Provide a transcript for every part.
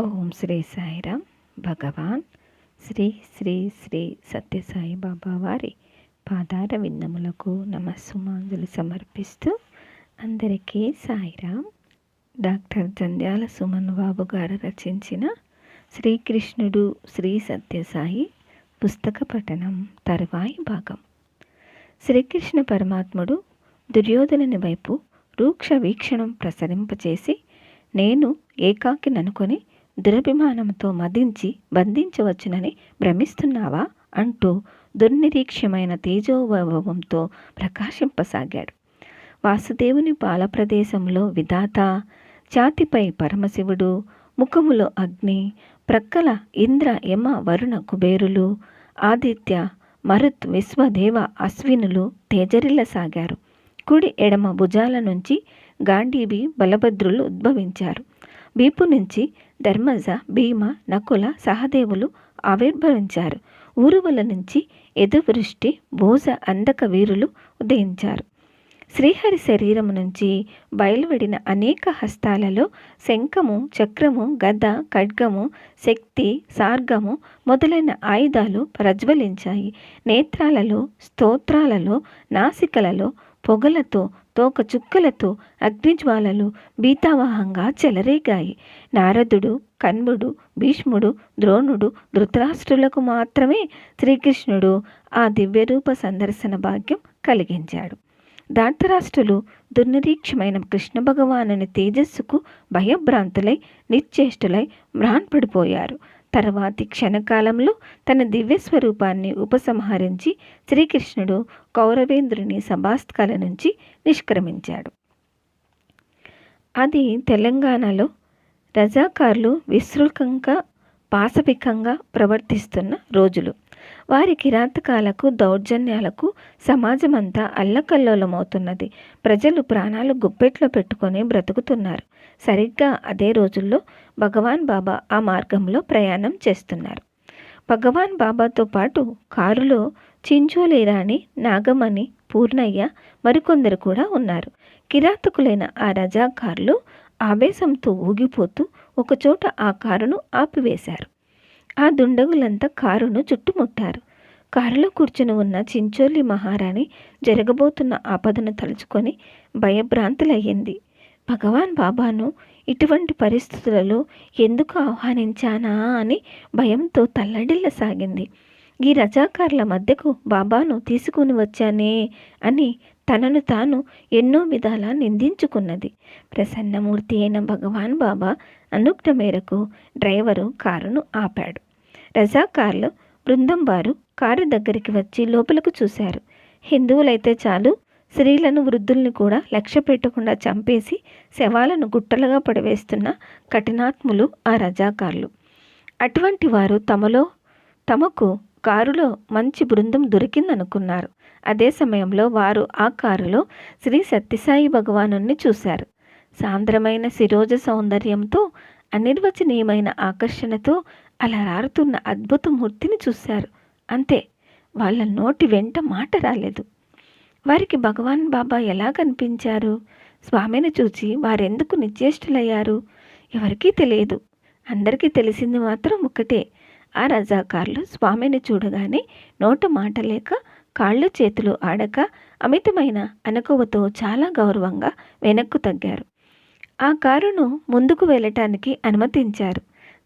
ఓం శ్రీ సాయిరామ్ భగవాన్. శ్రీ శ్రీ శ్రీ సత్యసాయి బాబా వారి పాదార విన్నములకు నమస్సుమాంజులు సమర్పిస్తూ అందరికీ సాయిరామ్. డాక్టర్ జంధ్యాల సుమన్ బాబు గారు రచించిన శ్రీకృష్ణుడు శ్రీ సత్యసాయి పుస్తక పఠనం తరువాయి భాగం. శ్రీకృష్ణ పరమాత్ముడు దుర్యోధనుని వైపు రూక్ష వీక్షణం ప్రసరింపచేసి నేను ఏకాకిననుకొని దురభిమానంతో మదించి బంధించవచ్చునని భ్రమిస్తున్నావా? అంటూ దుర్నిరీక్ష్యమైన తేజోవైభవంతో ప్రకాశింపసాగాడు. వాసుదేవుని పాలప్రదేశంలో విధాత ఛాతిపై పరమశివుడు ముఖములో అగ్ని ప్రక్కల ఇంద్ర యమ వరుణ కుబేరులు ఆదిత్య మరుత్ విశ్వదేవ అశ్వినులు తేజరిల్లసాగారు. కుడి ఎడమ భుజాల నుంచి గాంధీవి బలభద్రులు ఉద్భవించారు. వీపు నుంచి ధర్మజ భీమ నకుల సహదేవులు ఆవిర్భవించారు. ఊరువల నుంచి ఎదువృష్టి భోజ అందక వీరులు ఉదయించారు. శ్రీహరి శరీరం నుంచి బయలువడిన అనేక హస్తాలలో శంఖము చక్రము గద ఖడ్గము శక్తి సార్గము మొదలైన ఆయుధాలు ప్రజ్వలించాయి. నేత్రాలలో స్తోత్రాలలో నాసికలలో పొగలతో తోక చుక్కలతో అగ్నిజ్వాలలు భీతావహంగా చెలరేగాయి. నారదుడు కన్ముడు భీష్ముడు ద్రోణుడు ధృతరాష్ట్రులకు మాత్రమే శ్రీకృష్ణుడు ఆ దివ్యరూప సందర్శన భాగ్యం కలిగించాడు. దాంతరాష్ట్రులు దుర్నిరీక్షమైన కృష్ణ భగవానుని తేజస్సుకు భయభ్రాంతులై నిశ్చేష్టులై మ్రాన్పడిపోయారు తర్వాతి క్షణకాలంలో తన దివ్య స్వరూపాన్ని ఉపసంహరించి శ్రీకృష్ణుడు కౌరవేంద్రుని సభాస్థల నుంచి నిష్క్రమించాడు. అది తెలంగాణలో రజాకారులు విస్తృతంగా పాశవికంగా ప్రవర్తిస్తున్న రోజులు. వారి కిరాతకాలకు దౌర్జన్యాలకు సమాజమంతా అల్లకల్లోలమవుతున్నది. ప్రజలు ప్రాణాలు గుప్పెట్లో పెట్టుకొని బ్రతుకుతున్నారు. సరిగ్గా అదే రోజుల్లో భగవాన్ బాబా ఆ మార్గంలో ప్రయాణం చేస్తున్నారు. భగవాన్ బాబాతో పాటు కారులో చించోలిరాణి నాగమణి పూర్ణయ్య మరికొందరు కూడా ఉన్నారు. కిరాతకులైన ఆ రజాకారులు ఆవేశంతో ఊగిపోతూ ఒకచోట ఆ కారును ఆపివేశారు. ఆ దుండగులంతా కారును చుట్టుముట్టారు. కారులో కూర్చుని ఉన్న చించోలి మహారాణి జరగబోతున్న ఆపదను తలుచుకొని భయభ్రాంతులయ్యింది. భగవాన్ బాబాను ఇటువంటి పరిస్థితులలో ఎందుకు ఆహ్వానించానా అని భయంతో తల్లడిల్లసాగింది. ఈ రజాకారుల మధ్యకు బాబాను తీసుకుని వచ్చానే అని తనను తాను ఎన్నో విధాలా నిందించుకున్నది. ప్రసన్నమూర్తి అయిన భగవాన్ బాబా అనుజ్ఞ మేరకు డ్రైవరు కారును ఆపాడు. రజాకార్లు బృందం వారు కారు దగ్గరికి వచ్చి లోపలకు చూశారు. హిందువులైతే చాలు స్త్రీలను వృద్ధుల్ని కూడా లక్ష్య పెట్టకుండా చంపేసి శవాలను గుట్టలుగా పడవేస్తున్న కఠినాత్ములు ఆ రజాకార్లు. అటువంటి వారు తమలో తమకు కారులో మంచి బృందం దొరికిందనుకున్నారు. అదే సమయంలో వారు ఆ కారులో శ్రీ సత్యసాయి భగవాను చూశారు. సాంద్రమైన శిరోజ సౌందర్యంతో అనిర్వచనీయమైన ఆకర్షణతో అలరారుతున్న అద్భుత మూర్తిని చూశారు. అంతే వాళ్ళ నోటి వెంట మాట రాలేదు. వారికి భగవాన్ బాబా ఎలా కనిపించారు? స్వామిని చూచి వారెందుకు నిశ్చేష్టులయ్యారు? ఎవరికీ తెలియదు. అందరికీ తెలిసింది మాత్రం ఒకటే ఆ రజాకార్లు స్వామిని చూడగానే నోట మాట లేక కాళ్ళు చేతులు ఆడక అమితమైన అనకువతో చాలా గౌరవంగా వెనక్కు తగ్గారు. ఆ కారును ముందుకు వెళ్ళటానికి అనుమతించారు.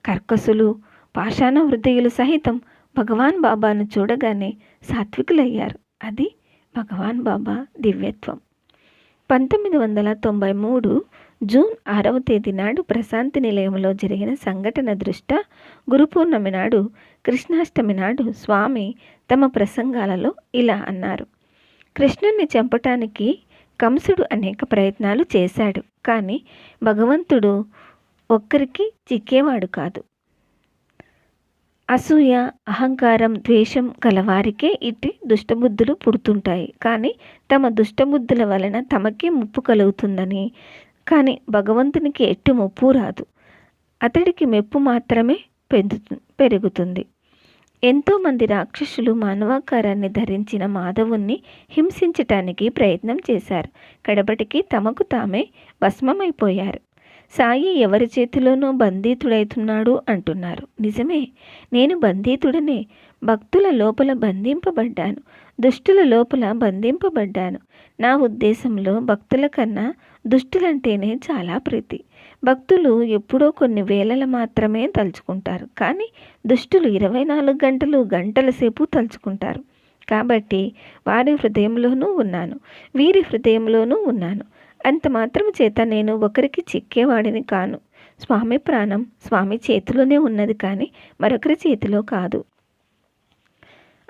కర్కసులు పాషాణ హృదయులు సహితం భగవాన్ బాబాను చూడగానే సాత్వికులయ్యారు. అది భగవాన్ బాబా దివ్యత్వం. పంతొమ్మిది వందల తొంభై మూడు జూన్ ఆరవ తేదీ నాడు ప్రశాంతి నిలయంలో జరిగిన సంఘటన దృష్ట్యా గురుపూర్ణమి నాడు కృష్ణాష్టమి నాడు స్వామి తమ ప్రసంగాలలో ఇలా అన్నారు. కృష్ణుణ్ణి చంపటానికి కంసుడు అనేక ప్రయత్నాలు చేశాడు. కానీ భగవంతుడు ఒక్కరికి చిక్కేవాడు కాదు. అసూయ అహంకారం ద్వేషం గలవారికే ఇట్టి దుష్టబుద్ధులు పుడుతుంటాయి. కానీ తమ దుష్టబుద్ధుల వలన తమకే ముప్పు కలుగుతుందని. కానీ భగవంతునికి ఎట్టి ముప్పు రాదు. అతడికి మెప్పు మాత్రమే పెందు పెరుగుతుంది. ఎంతోమంది రాక్షసులు మానవాకారాన్ని ధరించిన మాధవుణ్ణి హింసించటానికి ప్రయత్నం చేశారు. కడపటికి తమకు తామే భస్మమైపోయారు. సాయి ఎవరి చేతిలోనో బంధితుడైతున్నాడు అంటున్నారు. నిజమే నేను బంధితుడనే భక్తుల లోపల బంధింపబడ్డాను. దుష్టుల లోపల బంధింపబడ్డాను. నా ఉద్దేశంలో భక్తుల కన్నా దుష్టులంటేనే చాలా ప్రీతి. భక్తులు ఎప్పుడో కొన్ని వేలల మాత్రమే తలుచుకుంటారు. కానీ దుష్టులు ఇరవై నాలుగు గంటలు గంటల సేపు తలుచుకుంటారు. కాబట్టి వారి హృదయంలోనూ ఉన్నాను. వీరి హృదయంలోనూ ఉన్నాను. అంత మాత్రం చేత నేను ఒకరికి చిక్కేవాడిని కాను. స్వామి ప్రాణం స్వామి చేతిలోనే ఉన్నది కానీ మరొకరి చేతిలో కాదు.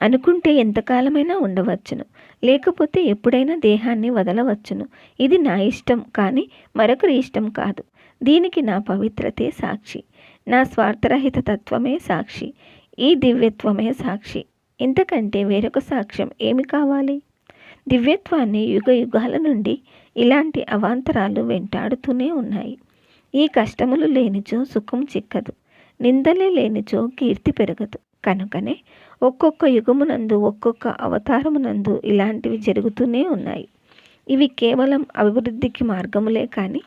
అనుకుంటే ఎంతకాలమైనా ఉండవచ్చును. లేకపోతే ఎప్పుడైనా దేహాన్ని వదలవచ్చును. ఇది నా ఇష్టం కానీ మరొకరి ఇష్టం కాదు. దీనికి నా పవిత్రతే సాక్షి. నా స్వార్థరహిత తత్వమే సాక్షి. ఈ దివ్యత్వమే సాక్షి. ఇంతకంటే వేరొక సాక్ష్యం ఏమి కావాలి? దివ్యత్వాన్ని యుగ యుగాల నుండి ఇలాంటి అవాంతరాలు వెంటాడుతూనే ఉన్నాయి. ఈ కష్టములు లేనిచో సుఖం చిక్కదు. నిందలే లేనిచో కీర్తి పెరగదు. కనుకనే ఒక్కొక్క యుగమునందు ఒక్కొక్క అవతారమునందు ఇలాంటివి జరుగుతూనే ఉన్నాయి. ఇవి కేవలం అభివృద్ధికి మార్గములే కానీ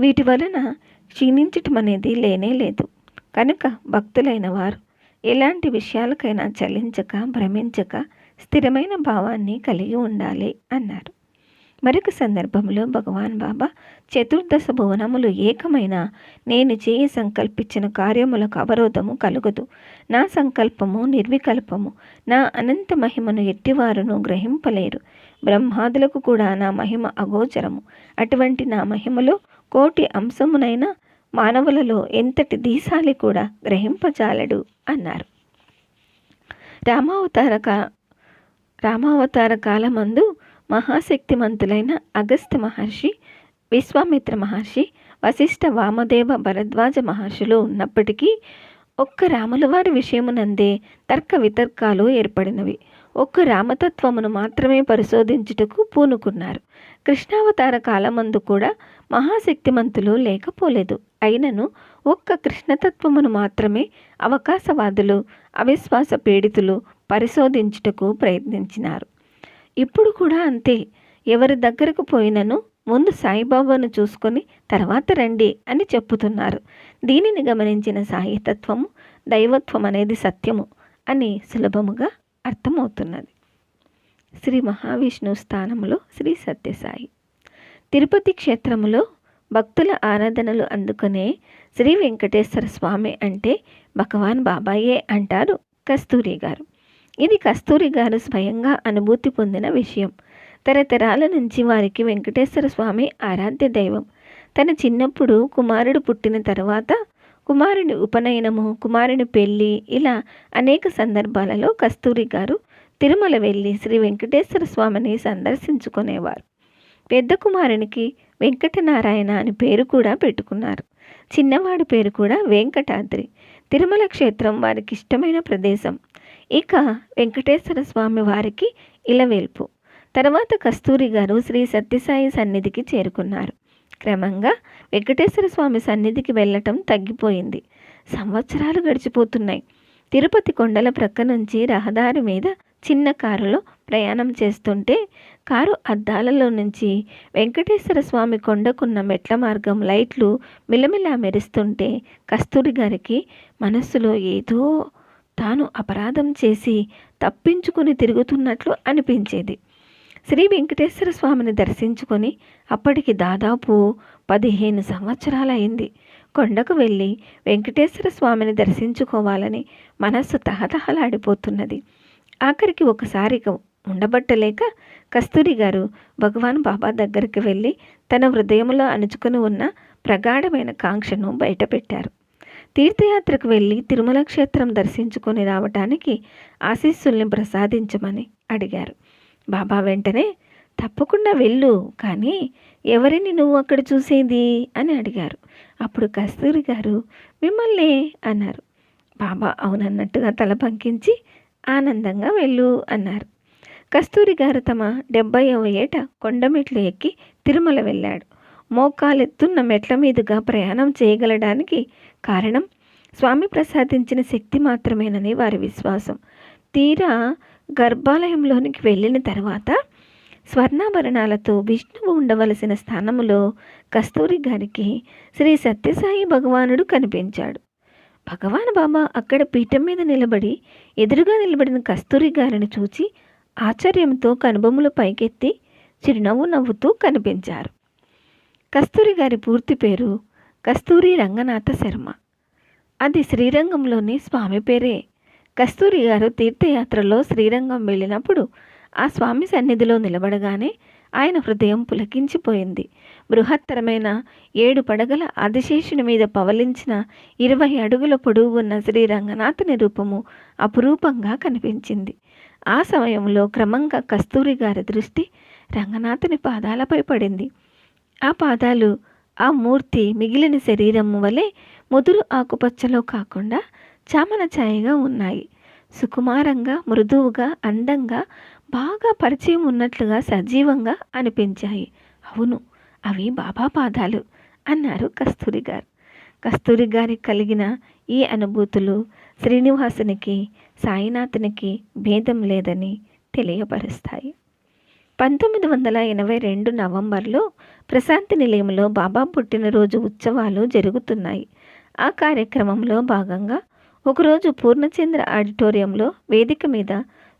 వీటి వలన క్షీణించటం అనేది లేనే లేదు. కనుక భక్తులైన వారు ఎలాంటి విషయాలకైనా చలించక భ్రమించక స్థిరమైన భావాన్ని కలిగి ఉండాలి అన్నారు. మరొక సందర్భంలో భగవాన్ బాబా చతుర్దశ భువనములు ఏకమైన నేను చేయి సంకల్పించిన కార్యములకు అవరోధము కలుగదు. నా సంకల్పము నిర్వికల్పము. నా అనంత మహిమను ఎట్టివారును గ్రహింపలేరు. బ్రహ్మాదులకు కూడా నా మహిమ అగోచరము. అటువంటి నా మహిమలో కోటి అంశమునైనా మానవులలో ఎంతటి దీశాలి కూడా గ్రహింపజాలడు అన్నారు. రామావతార కా రామావతార కాలమందు మహాశక్తిమంతులైన అగస్త్య మహర్షి విశ్వామిత్ర మహర్షి వశిష్ఠ వామదేవ భరద్వాజ మహర్షులు ఉన్నప్పటికీ ఒక్క రాములవారి విషయమునందే తర్క వితర్కాలు ఏర్పడినవి. ఒక్క రామతత్వమును మాత్రమే పరిశోధించుటకు పూనుకున్నారు. కృష్ణావతార కాలమందు కూడా మహాశక్తిమంతులు లేకపోలేదు. అయినను ఒక్క కృష్ణతత్వమును మాత్రమే అవకాశవాదులు అవిశ్వాస పీడితులు పరిశోధించుటకు ప్రయత్నించినారు. ఇప్పుడు కూడా అంతే. ఎవరి దగ్గరకు పోయినను ముందు సాయిబాబాను చూసుకొని తర్వాత రండి అని చెప్పుతున్నారు. దీనిని గమనించిన సాయితత్వము దైవత్వం అనేది సత్యము అని సులభముగా అర్థమవుతున్నది. శ్రీ మహావిష్ణు స్థానంలో శ్రీ సత్యసాయి. తిరుపతి క్షేత్రములో భక్తుల ఆరాధనలు అందుకునే శ్రీ వెంకటేశ్వర స్వామి అంటే భగవాన్ బాబాయే అంటారు కస్తూరి గారు ఇది కస్తూరి గారు స్వయంగా అనుభూతి పొందిన విషయం. తరతరాల నుంచి వారికి వెంకటేశ్వర స్వామి ఆరాధ్య దైవం. తన చిన్నప్పుడు కుమారుడు పుట్టిన తర్వాత కుమారుని ఉపనయనము కుమారుని పెళ్ళి ఇలా అనేక సందర్భాలలో కస్తూరి గారు తిరుమల వెళ్ళి శ్రీ వెంకటేశ్వర స్వామిని సందర్శించుకునేవారు. పెద్ద కుమారునికి వెంకటనారాయణ అని పేరు కూడా పెట్టుకున్నారు. చిన్నవాడి పేరు కూడా వెంకటాద్రి. తిరుమల క్షేత్రం వారికి ఇష్టమైన ప్రదేశం. ఇక వెంకటేశ్వర స్వామి వారికి ఇలవేల్పు. తర్వాత కస్తూరి గారు శ్రీ సత్యసాయి సన్నిధికి చేరుకున్నారు. క్రమంగా వెంకటేశ్వర స్వామి సన్నిధికి వెళ్ళటం తగ్గిపోయింది. సంవత్సరాలు గడిచిపోతున్నాయి. తిరుపతి కొండల ప్రక్క నుంచి రహదారి మీద చిన్న కారులో ప్రయాణం చేస్తుంటే కారు అద్దాలలో నుంచి వెంకటేశ్వర స్వామి కొండకున్న మెట్ల మార్గం లైట్లు మిలమిలా మెరుస్తుంటే కస్తూరి గారికి మనస్సులో ఏదో తాను అపరాధం చేసి తప్పించుకుని తిరుగుతున్నట్లు అనిపించేది. శ్రీ వెంకటేశ్వర స్వామిని దర్శించుకొని అప్పటికి దాదాపు పదిహేను సంవత్సరాలైంది. కొండకు వెళ్ళి వెంకటేశ్వర స్వామిని దర్శించుకోవాలని మనస్సు తహతహలాడిపోతున్నది. ఆఖరికి ఒకసారి ఉండబట్టలేక కస్తూరి గారు భగవాన్ బాబా దగ్గరికి వెళ్ళి తన హృదయంలో అణుచుకుని ఉన్న ప్రగాఢమైన కాంక్షను బయటపెట్టారు. తీర్థయాత్రకు వెళ్ళి తిరుమల క్షేత్రం దర్శించుకొని రావటానికి ఆశీస్సుల్ని ప్రసాదించమని అడిగారు. బాబా వెంటనే తప్పకుండా వెళ్ళు కానీ ఎవరిని నువ్వు అక్కడ చూసేది? అని అడిగారు. అప్పుడు కస్తూరి గారు మిమ్మల్ని అన్నారు. బాబా అవునన్నట్టుగా తల పంకించి ఆనందంగా వెళ్ళు అన్నారు. కస్తూరి గారు తమ డెబ్బైవ ఏట కొండమెట్లు ఎక్కి తిరుమల వెళ్ళాడు. మోకాలెత్తున్న మెట్ల మీదుగా ప్రయాణం చేయగలడానికి కారణం స్వామి ప్రసాదించిన శక్తి మాత్రమేనని వారి విశ్వాసం. తీరా గర్భాలయంలోనికి వెళ్ళిన తర్వాత స్వర్ణాభరణాలతో విష్ణువు ఉండవలసిన స్థానములో కస్తూరి గారికి శ్రీ సత్యసాయి భగవానుడు కనిపించాడు. భగవాన్ బాబా అక్కడ పీఠం మీద నిలబడి ఎదురుగా నిలబడిన కస్తూరి గారిని చూచి ఆశ్చర్యంతో కనుబొమ్మలు పైకెత్తి చిరునవ్వు నవ్వుతూ కనిపించారు. కస్తూరి గారి పూర్తి పేరు కస్తూరి రంగనాథ శర్మ. అది శ్రీరంగంలోని స్వామి పేరే. కస్తూరి గారు తీర్థయాత్రలో శ్రీరంగం వెళ్ళినప్పుడు ఆ స్వామి సన్నిధిలో నిలబడగానే ఆయన హృదయం పులకించిపోయింది. బృహత్తరమైన ఏడు పడగల ఆదిశేషుని మీద పవలించిన ఇరవై అడుగుల పొడవు ఉన్న శ్రీ రంగనాథుని రూపము అపురూపంగా కనిపించింది. ఆ సమయంలో క్రమంగా కస్తూరి గారి దృష్టి రంగనాథుని పాదాలపై పడింది. ఆ పాదాలు ఆ మూర్తి మిగిలిన శరీరము వలె ముదురు ఆకుపచ్చలో కాకుండా చామన ఛాయగా ఉన్నాయి. సుకుమారంగా మృదువుగా అందంగా బాగా పరిచయం ఉన్నట్లుగా సజీవంగా అనిపించాయి. అవును అవి బాబా పాదాలు అన్నారు కస్తూరి గారు కస్తూరి గారికి కలిగిన ఈ అనుభూతులు శ్రీనివాసునికి సాయినాథునికి భేదం లేదని తెలియపరుస్తాయి. పంతొమ్మిది వందల ఎనభై రెండు నవంబర్లో ప్రశాంతి నిలయంలో బాబా పుట్టినరోజు ఉత్సవాలు జరుగుతున్నాయి. ఆ కార్యక్రమంలో భాగంగా ఒకరోజు పూర్ణచంద్ర ఆడిటోరియంలో వేదిక మీద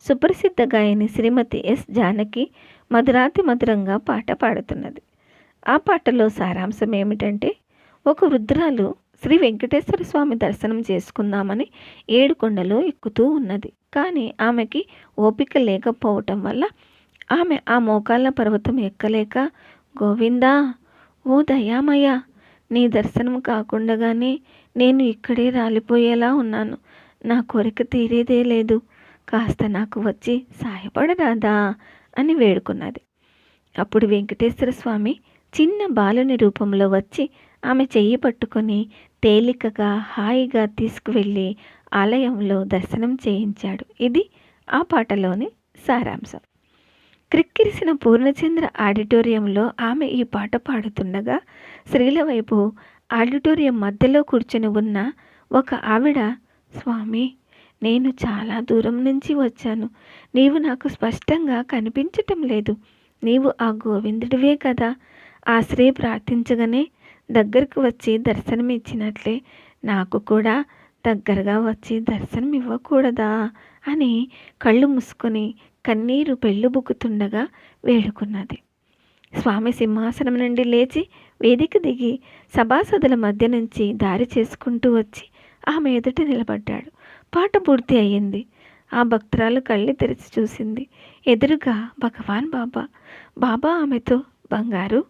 సుప్రసిద్ధ గాయని శ్రీమతి ఎస్ జానకి మధురాతి మధురంగా పాట పాడుతున్నది. ఆ పాటలో సారాంశం ఏమిటంటే ఒక వృద్ధురాలు శ్రీ వెంకటేశ్వర స్వామి దర్శనం చేసుకుందామని ఏడుకొండలో ఎక్కుతూ ఉన్నది. కానీ ఆమెకి ఓపిక లేకపోవటం వల్ల ఆమె ఆ మోకాళ్ళ పర్వతం ఎక్కలేక గోవిందా ఓ దయామయ్య నీ దర్శనం కాకుండగానే నేను ఇక్కడే రాలిపోయేలా ఉన్నాను. నా కోరిక తీరేదే లేదు. కాస్త నాకు వచ్చి సాయపడరాదా? అని వేడుకున్నది. అప్పుడు వెంకటేశ్వర స్వామి చిన్న బాలుని రూపంలో వచ్చి ఆమె చెయ్యి పట్టుకొని తేలికగా హాయిగా తీసుకువెళ్ళి ఆలయంలో దర్శనం చేయించాడు. ఇది ఆ పాటలోని సారాంశం. క్రిక్కిరిసిన పూర్ణచంద్ర ఆడిటోరియంలో ఆమె ఈ పాట పాడుతుండగా స్త్రీల వైపు ఆడిటోరియం మధ్యలో కూర్చుని ఉన్న ఒక ఆవిడ స్వామి నేను చాలా దూరం నుంచి వచ్చాను. నీవు నాకు స్పష్టంగా కనిపించటం లేదు. నీవు ఆ గోవిందుడివే కదా. ఆ స్త్రీ ప్రార్థించగానే దగ్గరకు వచ్చి దర్శనం ఇచ్చినట్లే. నాకు కూడా దగ్గరగా వచ్చి దర్శనం ఇవ్వకూడదా? అని కళ్ళు మూసుకొని కన్నీరు పెళ్ళుబుక్కుతుండగా వేడుకున్నది. స్వామి సింహాసనం నుండి లేచి వేదిక దిగి సభాసదుల మధ్య నుంచి దారి చేసుకుంటూ వచ్చి ఆమె ఎదుట నిలబడ్డాడు. పాట పూర్తి అయ్యింది. ఆ భక్తురాలు కళ్ళు తెరిచి చూసింది. ఎదురుగా భగవాన్ బాబా. బాబా ఆమెతో బంగారు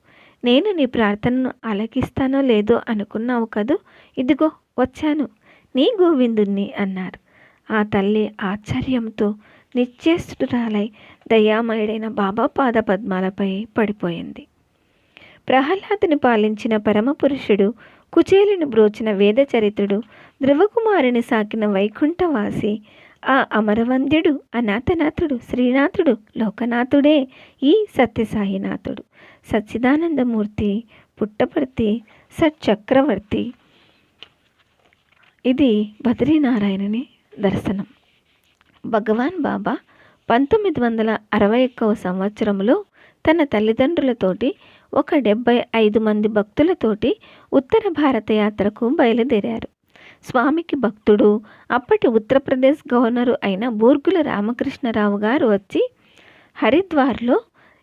నేను నీ ప్రార్థనను అలకిస్తానో లేదో అనుకున్నావు కదూ? ఇదిగో వచ్చాను. నీ గోవిందుణ్ణి అన్నారు. ఆ తల్లి ఆశ్చర్యంతో నిశ్చేష్టురాలై దయామయుడైన బాబా పాద పద్మాలపై పడిపోయింది. ప్రహ్లాదుని పాలించిన పరమపురుషుడు కుచేలుని బ్రోచిన వేదచరితుడు ధ్రువకుమారిని సాకిన వైకుంఠవాసి ఆ అమరవంద్యుడు అనాథనాథుడు శ్రీనాథుడు లోకనాథుడే ఈ సత్యసాయినాథుడు. సచ్చిదానందమూర్తి పుట్టపర్తి సచ్చక్రవర్తి. ఇది బద్రీనారాయణుని దర్శనం. భగవాన్ బాబా పంతొమ్మిది వందల అరవై ఒక్కవ సంవత్సరంలో తన తల్లిదండ్రులతోటి ఒక డెబ్బై ఐదు మంది భక్తులతోటి ఉత్తర భారత యాత్రకు బయలుదేరారు. స్వామికి భక్తుడు అప్పటి ఉత్తరప్రదేశ్ గవర్నరు అయిన బూర్గుల రామకృష్ణరావు గారు వచ్చి హరిద్వార్లో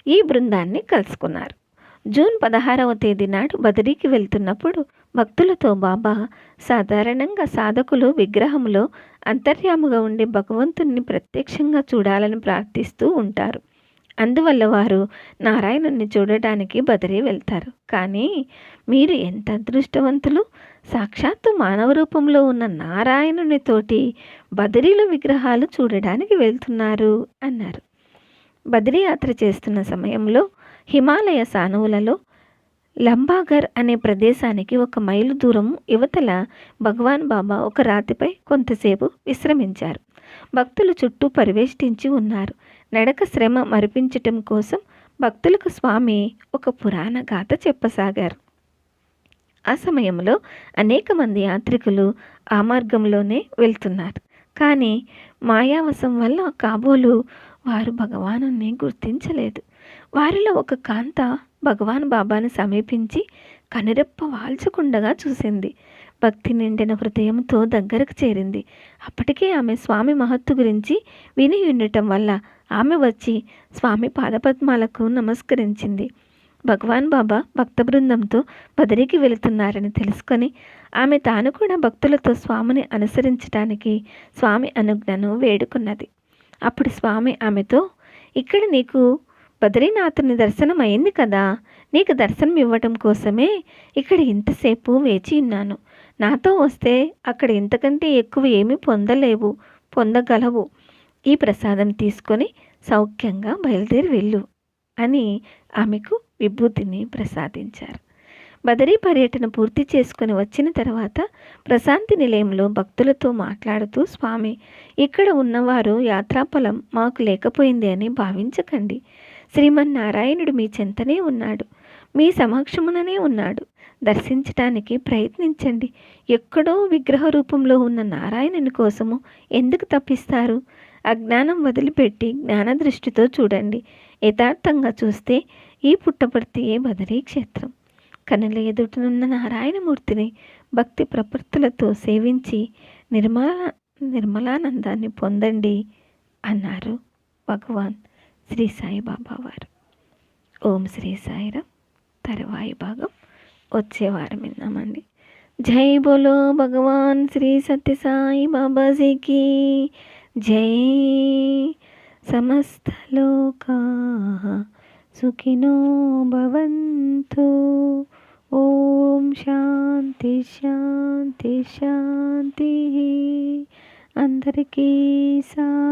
ఈ బృందాన్ని కలుసుకున్నారు. జూన్ పదహారవ తేదీ నాడు బదిరీకి వెళ్తున్నప్పుడు భక్తులతో బాబా సాధారణంగా సాధకులు విగ్రహంలో అంతర్యాముగా ఉండే భగవంతుణ్ణి ప్రత్యక్షంగా చూడాలని ప్రార్థిస్తూ ఉంటారు. అందువల్ల వారు నారాయణుణ్ణి చూడటానికి బదిరీ వెళ్తారు. కానీ మీరు ఎంత అదృష్టవంతులు? సాక్షాత్తు మానవ రూపంలో ఉన్న నారాయణునితోటి బదిరీల విగ్రహాలు చూడడానికి వెళ్తున్నారు అన్నారు. బదిరీ యాత్ర చేస్తున్న సమయంలో హిమాలయ సానువులలో లంబాగర్ అనే ప్రదేశానికి ఒక మైలు దూరం యువతల భగవాన్ బాబా ఒక రాతిపై కొంతసేపు విశ్రమించారు. భక్తులు చుట్టూ పరివేష్టించి ఉన్నారు. నడక శ్రమ మరిపించటం కోసం భక్తులకు స్వామి ఒక పురాణ గాథ చెప్పసాగారు. ఆ సమయంలో అనేక మంది యాత్రికులు ఆ మార్గంలోనే వెళ్తున్నారు. కానీ మాయావశం వల్ల కాబోలు వారు భగవాను గుర్తించలేదు. వారిలో ఒక కాంత భగవాన్ బాబాను సమీపించి కనురెప్ప వాల్చకుండగా చూసింది. భక్తి నిండిన హృదయంతో దగ్గరకు చేరింది. అప్పటికే ఆమె స్వామి మహత్తు గురించి విని ఉండటం వల్ల ఆమె వచ్చి స్వామి పాదపద్మాలకు నమస్కరించింది. భగవాన్ బాబా భక్త బృందంతో బదరికి వెళుతున్నారని తెలుసుకొని ఆమె తాను కూడా భక్తులతో స్వామిని అనుసరించడానికి స్వామి అనుజ్ఞను వేడుకున్నది. అప్పుడు స్వామి ఆమెతో ఇక్కడ నీకు బద్రీనాథుని దర్శనం అయింది కదా? నీకు దర్శనం ఇవ్వటం కోసమే ఇక్కడ ఇంతసేపు వేచి ఉన్నాను. నాతో వస్తే అక్కడ ఇంతకంటే ఎక్కువ ఏమీ పొందలేవు పొందగలవు. ఈ ప్రసాదం తీసుకొని సౌఖ్యంగా బయలుదేరి వెళ్ళు అని ఆమెకు విభూతిని ప్రసాదించారు. బదరీ పర్యటన పూర్తి చేసుకుని వచ్చిన తర్వాత ప్రశాంతి నిలయంలో భక్తులతో మాట్లాడుతూ స్వామి ఇక్కడ ఉన్నవారు యాత్రాఫలం మాకు లేకపోయింది అని భావించకండి. శ్రీమన్నారాయణుడు మీ చెంతనే ఉన్నాడు. మీ సమక్షముననే ఉన్నాడు. దర్శించటానికి ప్రయత్నించండి. ఎక్కడో విగ్రహ రూపంలో ఉన్న నారాయణుని కోసము ఎందుకు తప్పిస్తారు? అజ్ఞానం వదిలిపెట్టి జ్ఞాన దృష్టితో చూడండి. యథార్థంగా చూస్తే ఈ పుట్టపర్తియే బదరీ క్షేత్రం. కనుల ఎదుటనున్న నారాయణమూర్తిని భక్తి ప్రపృత్తులతో సేవించి నిర్మల నిర్మలానందాన్ని పొందండి అన్నారు భగవాన్. శ్రీ సాయిబాబా వారు. ఓం శ్రీ సాయిరామ్. తరువాయి భాగం వచ్చే వారం విన్నామండి. జై బోలో భగవాన్ శ్రీ సత్య సాయి బాబాజీకి. జై సమస్తలోకా సుఖినో భవంతు. ఓం శాంతి శాంతి శాంతి. అందరికీ సా